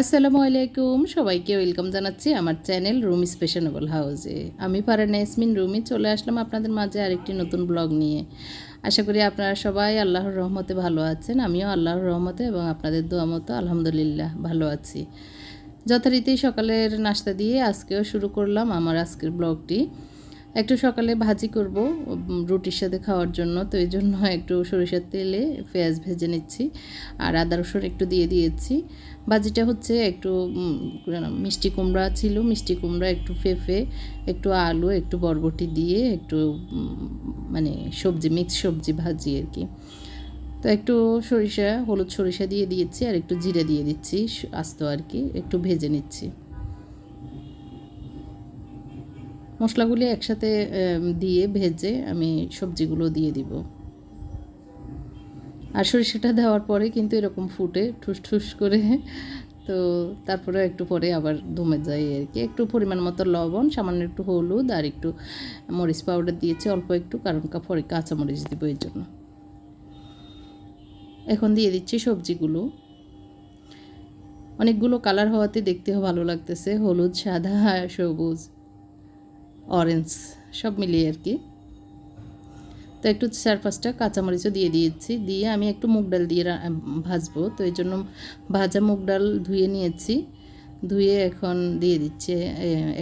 আসসালামু আলাইকুম। সবাইকে ওয়েলকাম জানাচ্ছি আমার চ্যানেল রুমি স্পেশানেবল হাউসে। আমি পারানা ইয়াসমিন, রুমি চলে আসলাম আপনাদের মাঝে আরেকটি নতুন ব্লগ নিয়ে। আশা করি আপনারা সবাই আল্লাহর রহমতে ভালো আছেন, আমিও আল্লাহর রহমতে এবং আপনাদের দোয়া মতো আলহামদুলিল্লাহ ভালো আছি। যথারীতি সকালের নাস্তা দিয়ে আজকেও শুরু করলাম আমার আজকের ব্লগটি। একটু সকালে ভাজি করব রুটির সাথে খাওয়ার জন্য। তো এই জন্য একটু সরিষার তেলে পেঁয়াজ ভেজে নিচ্ছি আর আদা রসুন একটু দিয়ে দিয়েছি। ভাজিটা হচ্ছে একটু মিষ্টি কুমড়া ছিল, মিষ্টি কুমড়া, একটু পেঁপে একটু আলু, একটু বরবটি দিয়ে একটু মানে সবজি মিক্স সবজি ভাজি আর কি। তো একটু সরিষা, হলুদ সরিষা দিয়ে দিয়েছি আর একটু জিরে দিয়ে দিচ্ছি, আস্ত আর কি, একটু ভেজে নিচ্ছি। মশলাগুলি একসাথে দিয়ে ভেজে আমি সবজিগুলো দিয়ে দিব। আর সরিষাটা দেওয়ার পরে কিন্তু এরকম ফুটে ঠুস ঠুস করে, তো তারপরে একটু পরে আবার দমে যায় আর কি। একটু পরিমাণ মতো লবণ, সামান্য একটু হলুদ আর একটু মরিচ পাউডার দিয়েছি, অল্প একটু, কারণ পরে কাঁচা মরিচ দিব এর জন্য। এখন দিয়ে দিচ্ছি সবজিগুলো। অনেকগুলো কালার হওয়াতে দেখতেও ভালো লাগতেছে, হলুদ, সাদা, সবুজ। অরেঞ্জ, সব মিলিয়ে আর কি। তো একটু চার পাঁচটা কাঁচামরিচও দিয়ে দিয়েছি। দিয়ে আমি একটু মুগ ডাল দিয়ে ভাজবো। তো এই জন্য ভাজা মুগ ডাল ধুয়ে নিয়েছি। ধুয়ে এখন দিয়ে দিচ্ছে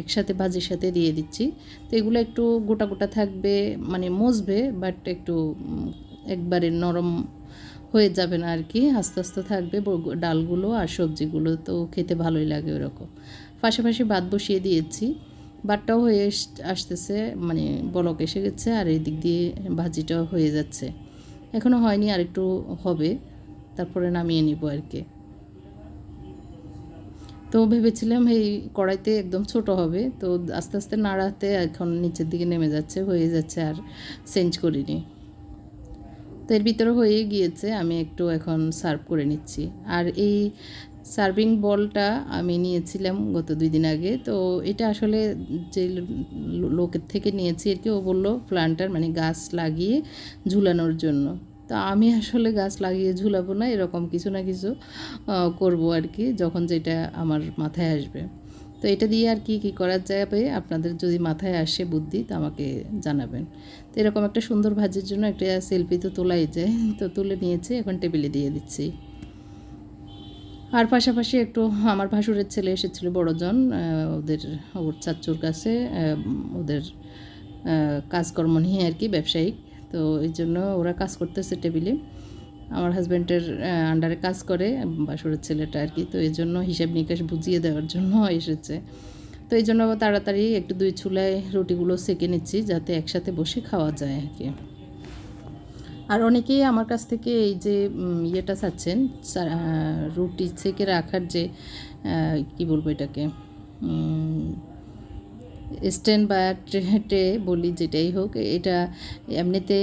একসাথে ভাজির সাথে দিয়ে দিচ্ছি। তো এগুলো একটু গোটা গোটা থাকবে মানে মজবে বাট একটু একবারে নরম হয়ে যাবে না আর কি। আস্তে আস্তে থাকবে ডালগুলো আর সবজিগুলো। তো খেতে ভালোই লাগে ওরকম। পাশাপাশি ভাত বসিয়ে দিয়েছি। ভাতটাও হয়ে আসতেছে মানে বলক এসে গেছে আর এই দিক দিয়ে ভাজিটাও হয়ে যাচ্ছে। এখনও হয়নি আর একটু হবে, তারপরে নামিয়ে নিব আর কি। তো ভেবেছিলাম এই কড়াইতে একদম ছোট হবে, তো আস্তে আস্তে নাড়াতে এখন নিচের দিকে নেমে যাচ্ছে, হয়ে যাচ্ছে আর চেঞ্জ করিনি। তো এর ভিতরে হয়ে গিয়েছে, আমি একটু এখন সার্ভ করে নিচ্ছি। আর এই সার্ভিং বলটা আমি নিয়েছিলাম গত দুই দিন আগে। তো এটা আসলে যে লোকের থেকে নিয়েছি আর কি ও বলল প্লান্টার মানে গাছ লাগিয়ে ঝুলানোর জন্য। তো আমি আসলে গাছ লাগিয়ে ঝুলাবো না, এরকম কিছু না কিছু করব আর কি যখন যেটা আমার মাথায় আসবে। তো এটা দিয়ে আর কি কি করা যাবে? আপনাদের যদি মাথায় আসে বুদ্ধি, তো আমাকে জানাবেন। তো এরকম একটা সুন্দর ভাজির জন্য একটা সেলফি তো তোলাই যায়। তো তুলে নিয়েছি, এখন টেবিলে দিয়ে দিচ্ছি। আর পাশাপাশি একটু আমার ভাসুরের ছেলে এসেছিল, বড়জন ওদের, ওর চাচুর কাছে ওদের কাজকর্ম নিয়ে আর কি ব্যবসায়িক তো এই জন্য ওরা কাজ করতেছে টেবিলে। আমার হাজব্যান্ডের আন্ডারে কাজ করে বাসুরের ছেলেটা আর কি। তো এই জন্য হিসাব নিকাশ বুঝিয়ে দেওয়ার জন্য এসেছে। তো এই জন্য তাড়াতাড়ি একটু দুই চুলায় রুটিগুলো সেকে নিচ্ছি, যাতে একসাথে বসে খাওয়া যায় আর কি। আর অনেকেই আমার কাছ থেকে এই যে ইয়েটা চাচ্ছেন রুটি সেকে রাখার যে কি বলব এটাকে স্ট্যান্ড বা ট্রে ট্রে বলি যেটাই হোক, এটা এমনিতে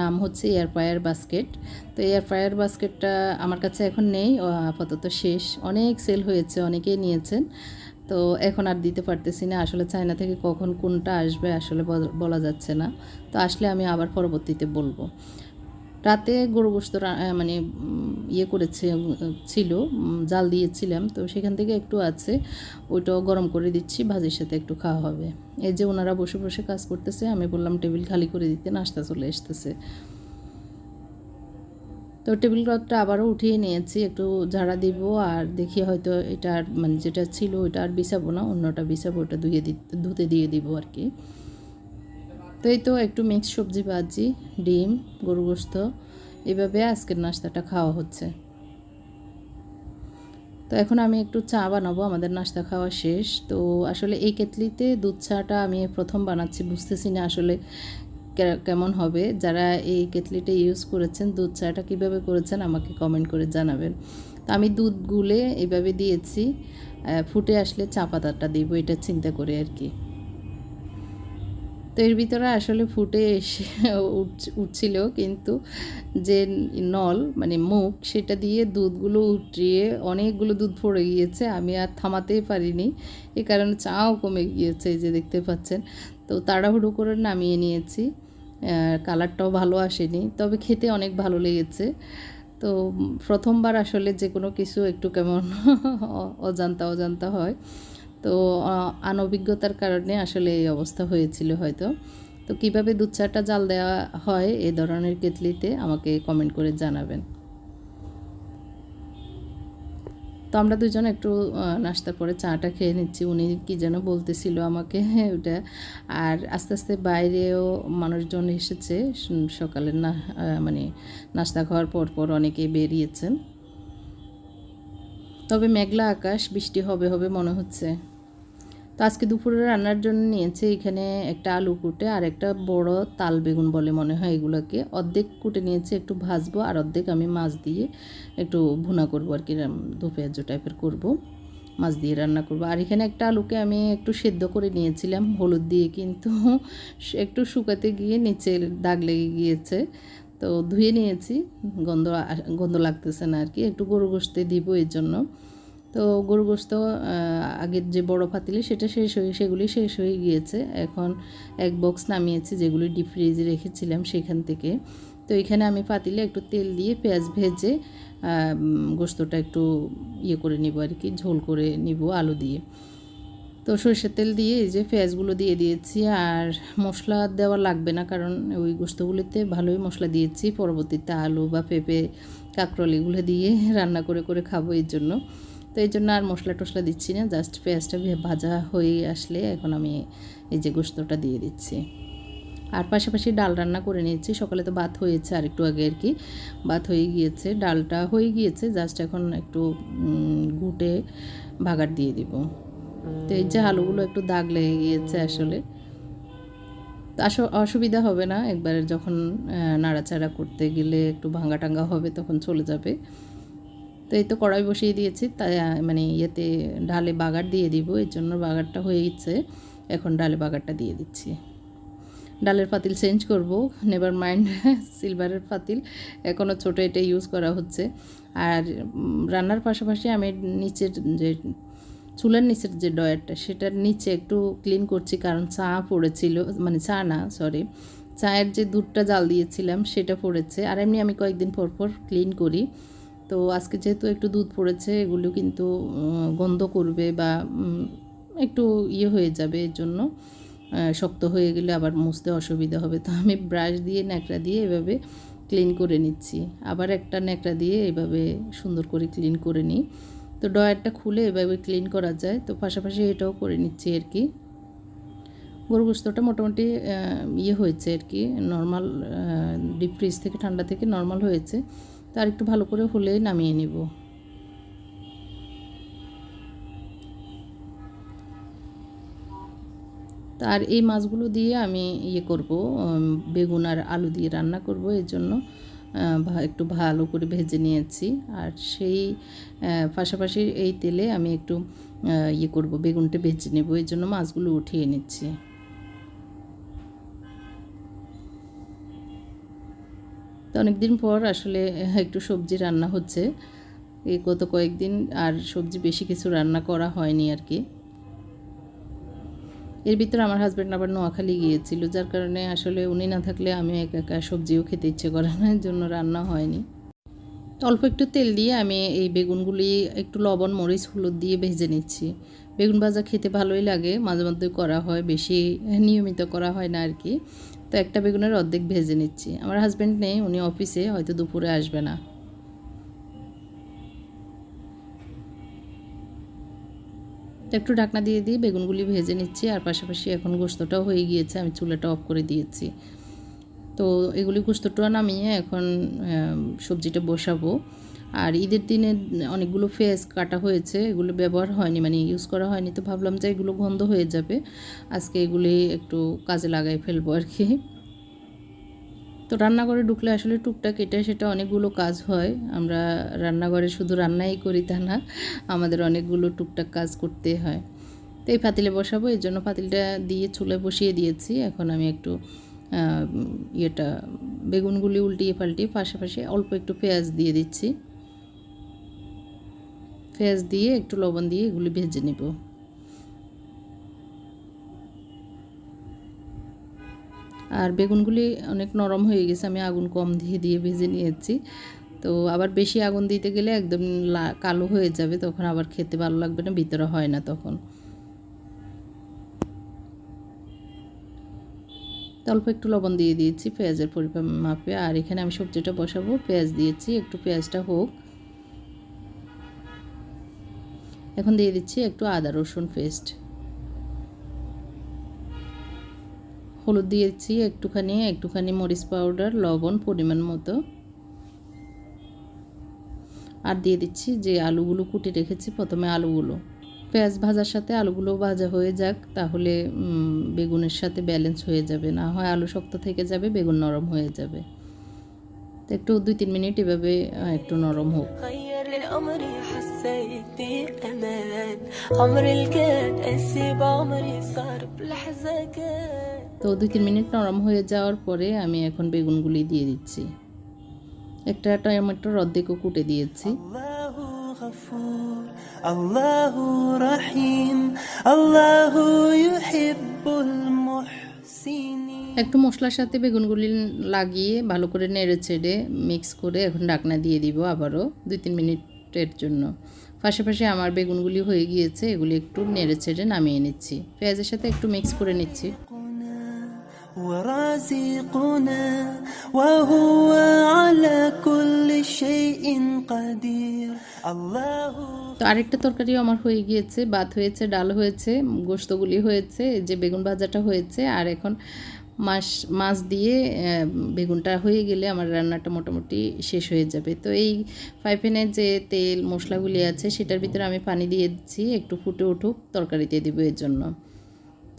নাম হচ্ছে এয়ার ফ্রায়ার বাস্কেট। তো এয়ার ফ্রায়ার বাস্কেটটা আমার কাছে এখন নেই আপাতত শেষ। অনেক সেল হয়েছে, অনেকেই নিয়েছেন। তো এখন আর দিতে পারতেছি না, আসলে চায়না থেকে কখন কোনটা আসবে আসলে বলা যাচ্ছে না। তো আসলে আমি আবার পরবর্তীতে বলব। রাতে গরু গোস্ত মানে ইয়ে করেছে ছিল জাল দিয়েছিলাম। তো সেখান থেকে একটু আছে, ওইটাও গরম করে দিচ্ছি, ভাজির সাথে একটু খাওয়া হবে। এই যে ওনারা বসে বসে কাজ করতেছে, আমি বললাম টেবিল খালি করে দিতে, নাস্তা চলে আসতেছে। তো টেবিল ক্লথটা আবারও উঠিয়ে নিয়েছি, একটু ঝাড়া দিব, আর দেখি হয়তো এটা আর মানে যেটা ছিল ওইটা আর বিছাবো না, অন্যটা বিছাবো, ওটা ধুয়ে দি ধুতে দিয়ে দিব আর কি। তো এই তো একটু মিক্স সবজি ভাজি, ডিম গরু গোস্ত। এভাবে আজকের নাস্তাটা খাওয়া হচ্ছে। তো এখন আমি একটু চা বানাবো, আমাদের নাস্তা খাওয়া শেষ। তো আসলে এই কেতলিতে দুধ চাটা আমি প্রথম বানাচ্ছি, বুঝতেছি না আসলে কেমন হবে। যারা এই কেতলিটা ইউজ করেছেন, দুধ চাটা কীভাবে করেছেন আমাকে কমেন্ট করে জানাবেন। তো আমি দুধ গুলে এভাবে দিয়েছি ফুটে আসলে চা পাতাটা দিব, এটা চিন্তা করে আর কি। এর ভিতরে আসলে ফুটে এসে উঠ- উঠছিল কিন্তু যে নল মানে মুখ, সেটা দিয়ে দুধগুলো উঠিয়ে অনেকগুলো দুধ পড়ে গিয়েছে। আমি আর থামাতেই পারিনি। এ কারণে চাও কমে গিয়েছে যে দেখতে পাচ্ছেন। তো তাড়াহুড়ো করে নামিয়ে নিয়েছি। কালারটাও ভালো আসেনি, তবে খেতে অনেক ভালো লেগেছে। তো প্রথমবার আসলে যে কোনো কিছু একটু কেমন অজান্তা অজান্তা হয়। তো অনভিজ্ঞতার কারণে আসলে এই অবস্থা হয়েছিল হয়তো। তো কীভাবে দুধ চাটা জাল দেওয়া হয় এই ধরনের কেটলিতে আমাকে কমেন্ট করে জানাবেন। তো আমরা দুজন একটু নাস্তার পরে চাটা খেয়ে নিচ্ছি। উনি কি যেন বলতেছিল আমাকে ওটা। আর আস্তে আস্তে বাইরেও মানুষজন এসেছে। সকালের না মানে নাস্তা খাওয়ার পর পর অনেকেই বেরিয়েছেন। তবে মেঘলা আকাশ, বৃষ্টি হবে হবে মনে হচ্ছে। তো আজকে দুপুরে রান্নার জন্য নিয়েছে এখানে একটা আলু কুটে আর একটা বড় তাল বেগুন বলে মনে হয় এগুলোকে। অর্ধেক কুটে নিয়েছে, একটু ভাজবো আর অর্ধেক আমি মাছ দিয়ে একটু ভুনা করব আর কি দু পেঁয়াজ টাইপের করব, মাছ দিয়ে রান্না করব। আর এখানে একটা আলুকে আমি একটু সেদ্ধ করে নিয়েছিলাম, হলুদ দিয়ে কিন্তু একটু শুকাতে গিয়ে নিচে দাগ লেগে গিয়েছে। তো ধুয়ে নিয়েছি। গন্ধ গন্ধ লাগতেছে না আর কি একটু গরু গোস্তে দিব এর জন্য। তো গরু গোস্ত আগের যে বড় পাতিলে সেটা শেষ হয়ে, সেগুলি শেষ হয়ে গিয়েছে। এখন এক বক্স নামিয়েছি, যেগুলি ডিপ ফ্রিজে রেখেছিলাম সেখান থেকে। তো এখানে আমি পাতিলে একটু তেল দিয়ে পেঁয়াজ ভেজে গোস্তটা একটু ইয়ে করে নিব আর কি ঝোল করে নিব আলু দিয়ে। তো সরষের তেল দিয়ে এই যে পেঁয়াজগুলো দিয়ে দিয়েছি, আর মশলা দেওয়া লাগবে না, কারণ ওই গোস্তগুলিতে ভালোই মশলা দিয়েছি। পরবর্তীতে আলু বা পেঁপে, কাঁকরোল এগুলো দিয়ে রান্না করে করে খাব এর জন্য। তো এই জন্য আর মশলা টশলা দিচ্ছি না, জাস্ট পেঁয়াজটা ভাজা হয়ে আসলে এখন আমি এই যে গোস্তটা দিয়ে দিচ্ছি। আর পাশাপাশি ডাল রান্না করে নিয়েছি, সকালে তো ভাত হয়েছে আর একটু আগে আর কি। ভাত হয়ে গিয়েছে, ডালটা হয়ে গিয়েছে, জাস্ট এখন একটু ঘুটে ভাগার দিয়ে দিব। তো এই যে আলুগুলো একটু দাগ লেগে গিয়েছে আসলে। অসুবিধা হবে না, একবার যখন নাড়াচাড়া করতে গেলে একটু ভাঙা টাঙ্গা হবে তখন চলে যাবে। তো এই তো কড়াই বসিয়ে দিয়েছি, তাই মানে ইয়েতে ডালে বাগার দিয়ে দিব, এর জন্য বাগারটা হয়ে গেছে। এখন ডালে বাগারটা দিয়ে দিচ্ছি। ডালের পাতিল চেঞ্জ করব, নেভার মাইন্ড, সিলভারের পাতিল। এখনও ছোটো এটা ইউজ করা হচ্ছে। আর রান্নার পাশাপাশি আমি নিচের যে চুলার নিচের যে ডয়ারটা সেটার নিচে একটু ক্লিন করছি কারণ চা পড়েছিল মানে চা না সরি চায়ের যে দুধটা জাল দিয়েছিলাম সেটা পড়েছে। আর এমনি আমি কয়েকদিন পর পর ক্লিন করি। তো আজকে যেহেতু একটু দুধ পড়েছে, এগুলো কিন্তু গন্ধ করবে বা একটু ইয়ে হয়ে যাবে এর জন্য শক্ত হয়ে গেলে আবার মুছতে অসুবিধা হবে। তো আমি ব্রাশ দিয়ে, ন্যাকড়া দিয়ে এভাবে ক্লিন করে নিচ্ছি। আবার একটা ন্যাকড়া দিয়ে এভাবে সুন্দর করে ক্লিন করে নিই। তো ডয়ারটা খুলে এভাবে ক্লিন করা যায়। তো পাশাপাশি এটাও করে নিচ্ছি আর কি। গরু গোস্তটা মোটামুটি ইয়ে হয়েছে আর কি নর্মাল ডিপ ফ্রিজ থেকে ঠান্ডা থেকে নর্মাল হয়েছে। তো আর একটু ভালো করে হলে নামিয়ে নিব। আর এই মাছগুলো দিয়ে আমি ইয়ে করব বেগুন আর আলু দিয়ে রান্না করব এর জন্য। একটু ভালো করে ভেজে নিয়েছি। আর সেই পাশাপাশি এই তেলে আমি একটু ইয়ে করব, বেগুনটা ভেজে নেব। এই জন্য মাছগুলো উঠিয়ে নিচ্ছি। তো অনেকদিন পর আসলে একটু সবজি রান্না হচ্ছে। এই গত কয়েকদিন আর সবজি বেশি কিছু রান্না করা হয়নি আর কি। এর ভিতরে আমার হাজব্যান্ড আবার নোয়াখালী গিয়েছিল, যার কারণে আসলে উনি না থাকলে আমি একা একা সবজিও খেতে ইচ্ছে করে না, এর জন্য রান্না হয়নি। অল্প একটু তেল দিয়ে আমি এই বেগুনগুলি, একটু লবণ, মরিচ, হলুদ দিয়ে ভেজে নিচ্ছি। বেগুন ভাজা খেতে ভালোই লাগে, মাঝে মধ্যে করা হয়, বেশি নিয়মিত করা হয় না আর কি। তো একটা বেগুনের অর্ধেক ভেজে নিচ্ছি। আমার হাজব্যান্ড নেই, উনি অফিসে হয়তো দুপুরে আসবে না। তো একটু ঢাকনা দিয়ে দিয়ে বেগুনগুলি ভেজে নিচ্ছি, আর পাশাপাশি এখন গোস্তটাও হয়ে গিয়েছে, আমি চুলাটা অফ করে দিয়েছি। তো এগুলি গোস্তটা নামিয়ে এখন সবজিটা বসাবো। আর ঈদের দিনে অনেকগুলো ফেস কাটা হয়েছে, এগুলো ব্যবহার হয়নি মানে ইউজ করা হয়নি, তো ভাবলাম যে এগুলো গন্ধ হয়ে যাবে, আজকে এগুলি একটু কাজে লাগাই ফেলব আর কি। তো রান্নাঘরে ঢুকলে আসলে টুকটাক এটা সেটা অনেকগুলো কাজ হয়। আমরা রান্নাঘরে শুধু রান্নাই করি তা না, আমাদের অনেকগুলো টুকটাক কাজ করতে হয়। তো এই পাতিলে বসাবো এই জন্য পাতিলটা দিয়ে চুলায় বসিয়ে দিয়েছি। এখন আমি একটু ইয়েটা বেগুনগুলি উল্টিয়ে পাল্টিয়ে পাশাপাশি অল্প একটু পেঁয়াজ দিয়ে দিচ্ছি। পেঁয়াজ দিয়ে একটু লবণ দিয়ে এগুলি ভেজে নেব। আর বেগুনগুলি অনেক নরম হয়ে গেছে, আমি আগুন কম দিয়ে দিয়ে ভেজে নিয়েছি। তো আবার বেশি আগুন দিতে গেলে একদম কালো হয়ে যাবে, তখন আবার খেতে ভালো লাগবে না, ভিতরে হয় না তখন। অল্প একটু লবণ দিয়ে দিয়েছি পেঁয়াজের পরিমাণ মাপে, আর এখানে আমি সবজিটা বসাবো, পেঁয়াজ দিয়েছি, একটু পেঁয়াজটা হোক। এখন দিয়ে দিচ্ছি একটু আদা রসুন পেস্ট হলুদ দিয়েছি একটুখানি একটুখানি মরিচ পাউডার লবণ পরিমাণ মতো আর দিয়ে দিচ্ছি যে আলুগুলো কুটে রেখেছি প্রথমে আলুগুলো পেঁয়াজ ভাজার সাথে আলুগুলো ভাজা হয়ে যাক তাহলে উম, বেগুনের সাথে ব্যালেন্স হয়ে যাবে না হয় আলু শক্ত থেকে যাবে বেগুন নরম হয়ে যাবে তো একটু দুই তিন মিনিট এভাবে আহ, একটু নরম হোক غير العمري حسيت بأمان عمري الكاد اسيب عمري صار بلحظة كان তো দু তিন মিনিট নরম হয়ে যাওয়ার পরে আমি এখন বেগুনগুলি দিয়ে দিচ্ছি। একটা টমেটো অর্ধেকও কুটে দিয়েছি। একটু মশলার সাথে বেগুনগুলি লাগিয়ে ভালো করে নেড়ে ছেড়ে মিক্স করে এখন ডাকনা দিয়ে দিব আবারও দুই তিন মিনিটের জন্য। পাশাপাশি আমার বেগুনগুলি হয়ে গিয়েছে এগুলি একটু নেড়ে ছেড়ে নামিয়ে নিচ্ছি। পেঁয়াজের সাথে একটু মিক্স করে নিচ্ছি। ورازقنا وهو على كل شيء قدير الله তো আরেকটা তরকারিও আমার হয়ে গিয়েছে ভাত হয়েছে ডাল হয়েছে গোস্তগুলি হয়েছে এই যে বেগুন ভাজাটা হয়েছে আর এখন মাছ মাছ দিয়ে আহ, বেগুনটা হয়ে গেলে আমার রান্নাটা মোটামুটি শেষ হয়ে যাবে তো এই ফ্রাইপ্যানের যে তেল মশলাগুলি আছে সেটার ভিতরে আমি পানি দিয়ে দিচ্ছি একটু ফুটে উঠুক তরকারিতে দিব এর জন্য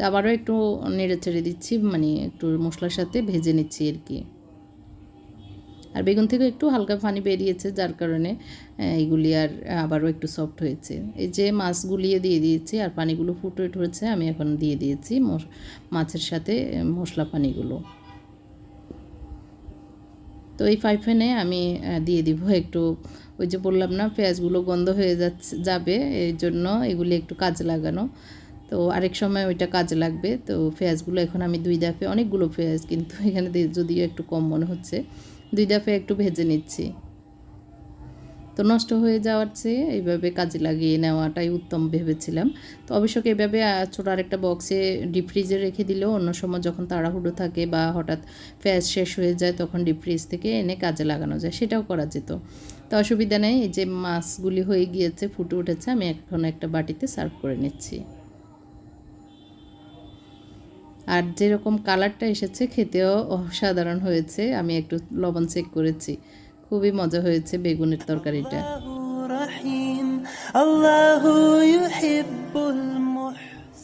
তো আবারও একটু নেড়ে ছেড়ে দিচ্ছি মানে একটু মশলার সাথে ভেজে নিচ্ছি আর কি। আর বেগুন থেকে একটু হালকা পানি বেরিয়েছে, যার কারণে এইগুলি আর আবারও একটু সফট হয়েছে। এই যে মাছ গুলিয়ে দিয়ে দিয়েছি আর পানিগুলো ফুটে উঠেছে, আমি এখন দিয়ে দিয়েছি মাছের সাথে মশলা পানিগুলো। তো এই পাইপেনে আমি দিয়ে দিব একটু, ওই যে বললাম না, পেঁয়াজগুলো গন্ধ হয়ে যাচ্ছে, যাবে, এই জন্য এগুলি একটু কাজে লাগানো। তো আরেক সময় ওইটা কাজে লাগবে। তো পেঁয়াজগুলো এখন আমি দুই দাফে, অনেকগুলো পেঁয়াজ কিন্তু এখানে যদিও একটু কম মনে হচ্ছে, দুই দাফে একটু ভেজে নিচ্ছি। তো নষ্ট হয়ে যাওয়ার চেয়ে এইভাবে কাজে লাগিয়ে নেওয়াটাই উত্তম ভেবেছিলাম। তো অবশ্যই এভাবে ছোট আরেকটা বক্সে ডিপ ফ্রিজে রেখে দিলেও অন্য সময় যখন তাড়াহুড়ো থাকে বা হঠাৎ পেঁয়াজ শেষ হয়ে যায় তখন ডিপ ফ্রিজ থেকে এনে কাজে লাগানো যায়, সেটাও করা যেত। তো অসুবিধা নেই, এই যে মাছগুলি হয়ে গিয়েছে, ফুটে উঠেছে, আমি এখন একটা বাটিতে সার্ভ করে নিচ্ছি। আর যেরকম কালারটা এসেছে খেতেও অসাধারণ হয়েছে। আমি একটু লবণ চেক করেছি। খুবই মজা হয়েছে বেগুনের তরকারিটা।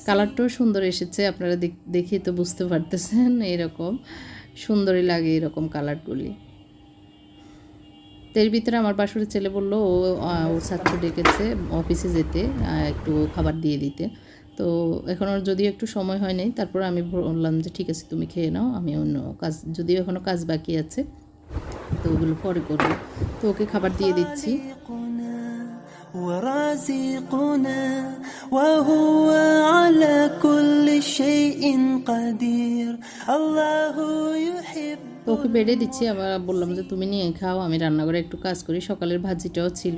কালারটাও সুন্দর এসেছে আপনারা দেখি তো বুঝতে পারতেছেন এরকম। সুন্দরই লাগে এরকম কালারগুলি। এর ভিতরে আমার বাসুরের ছেলে বলল ও ওর ছাত্র ডেকেছে অফিসে যেতে একটু খাবার দিয়ে দিতে। তো এখন ওর যদিও একটু সময় হয় নাই তারপর আমি বললাম যে ঠিক আছে তুমি খেয়ে নাও আমি অন্য কাজ যদিও এখনও কাজ বাকি আছে তো ওগুলো পরে করবো তো ওকে খাবার দিয়ে দিচ্ছি خالقنا ورازقنا وهو على كل شيء قدير الله يحب তো ওকে বেড়ে দিচ্ছি। আবার বললাম যে, তুমি নিয়ে খাও, আমি রান্নাঘরে একটু কাজ করি। সকালের ভাজিটাও ছিল।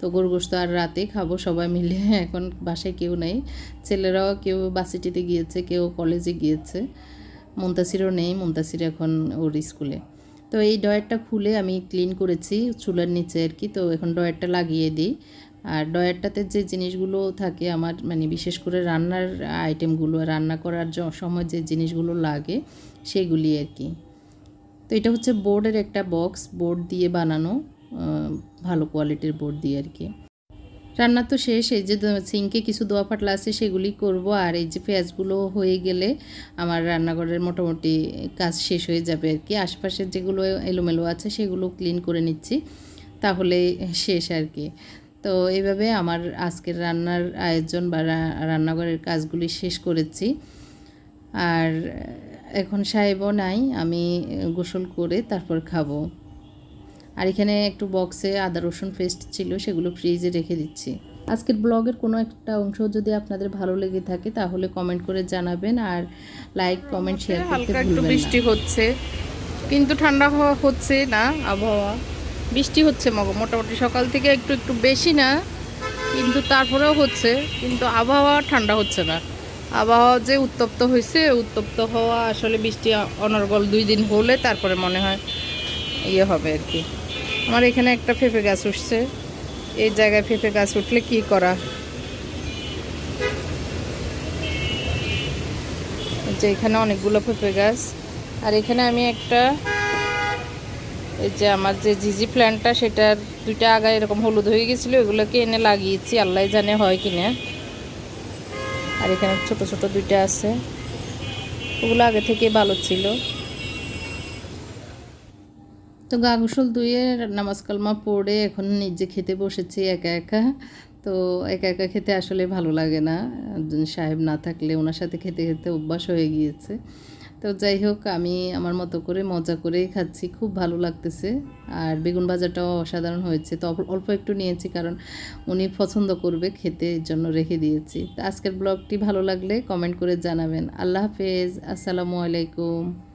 তো গোস্ত আর রাতে খাব, সবাই মিলে। এখন বাসায় কেউ নেই। ছেলেরাও কেউ বাসিটিতে গিয়েছে, কেউ কলেজে গিয়েছে। মুন্তাসিরও নেই, মুন্তাসির এখন ওর স্কুলে। তো এই ডয়ারটা খুলে আমি ক্লিন করেছি, চুলার নিচে আর কি। তো এখন ডয়ারটা লাগিয়ে দিই। আর ডয়ারটাতে যে জিনিসগুলো থাকে আমার মানে বিশেষ করে রান্নার আইটেমগুলো রান্না করার সময় যে জিনিসগুলো লাগে, সেগুলি আর কি। তো এটা হচ্ছে বোর্ডের একটা বক্স, বোর্ড দিয়ে বানানো ভালো কোয়ালিটির বোর্ড দিয়ে আর কি। রান্না তো শেষ, এই যে সিঙ্কে কিছু দোয়া পাটলা আছে সেগুলি করব, আর এই যে পেঁয়াজগুলো হয়ে গেলে আমার রান্নাঘরের মোটামুটি কাজ শেষ হয়ে যাবে আর কি। আশপাশের যেগুলো এলোমেলো আছে সেগুলো ক্লিন করে নিচ্ছি, তাহলে শেষ আর কি। তো এইভাবে আমার আজকের রান্নার আয়োজন বা রান্নাঘরের কাজগুলি শেষ করেছি। আর এখন সাহেবও নাই আমি গোসল করে তারপর খাব। আর এখানে একটু বক্সে আদা রসুন পেস্ট ছিল সেগুলো ফ্রিজে রেখে দিচ্ছি। আজকের ব্লগের কোনো একটা অংশ যদি আপনাদের ভালো লেগে থাকে তাহলে কমেন্ট করে জানাবেন আর লাইক কমেন্ট শেয়ার করতে ভুলবেন বৃষ্টি হচ্ছে। কিন্তু ঠান্ডা হওয়া হচ্ছে না আবহাওয়া। বৃষ্টি হচ্ছে মগ- মোটামুটি সকাল থেকে একটু একটু বেশি না কিন্তু তারপরেও হচ্ছে। কিন্তু আবহাওয়া ঠান্ডা হচ্ছে না। আবহাওয়া যে উত্তপ্ত হয়েছে, উত্তপ্ত হওয়া আসলে বৃষ্টি অনর্গল দুই দিন হলে তারপরে মনে হয় ইয়ে হবে আর কি। আমার এখানে একটা ফেঁপে গাছ উঠছে। এই জায়গায় ফেঁপে গাছ উঠলে কি করা? যে এখানে অনেকগুলো পেঁপে গাছ। আর এখানে আমি একটা, এই যে আমার যে জিজি প্ল্যান্টটা, সেটার দুইটা আগায় এরকম হলুদ হয়ে গেছিল, এগুলোকে এনে লাগিয়েছি, আল্লাহ জানে হয় কিনা। আর এখানে ছোট ছোট দুইটা আছে। ওগুলো আগে থেকে ভালো ছিল। তো গা গোসল ধুয়ে নামাজ কালমা পড়ে এখন নিজে খেতে বসেছি একা একা। তো একা একা খেতে আসলে ভালো লাগে না। সাহেব না থাকলে ওনার সাথে খেতে খেতে অভ্যাস হয়ে গিয়েছে। তো যাই হোক, আমি আমার মতো করে মজা করেই খাচ্ছি। খুব ভালো লাগতেছে। আর বেগুন ভাজাটাও অসাধারণ হয়েছে। তো অল্প- একটু নিয়েছি কারণ উনি পছন্দ করবে খেতে এর জন্য রেখে দিয়েছি। তো আজকের ব্লগটি ভালো লাগলে কমেন্ট করে জানাবেন। আল্লাহ হাফেজ। আসসালামু আলাইকুম।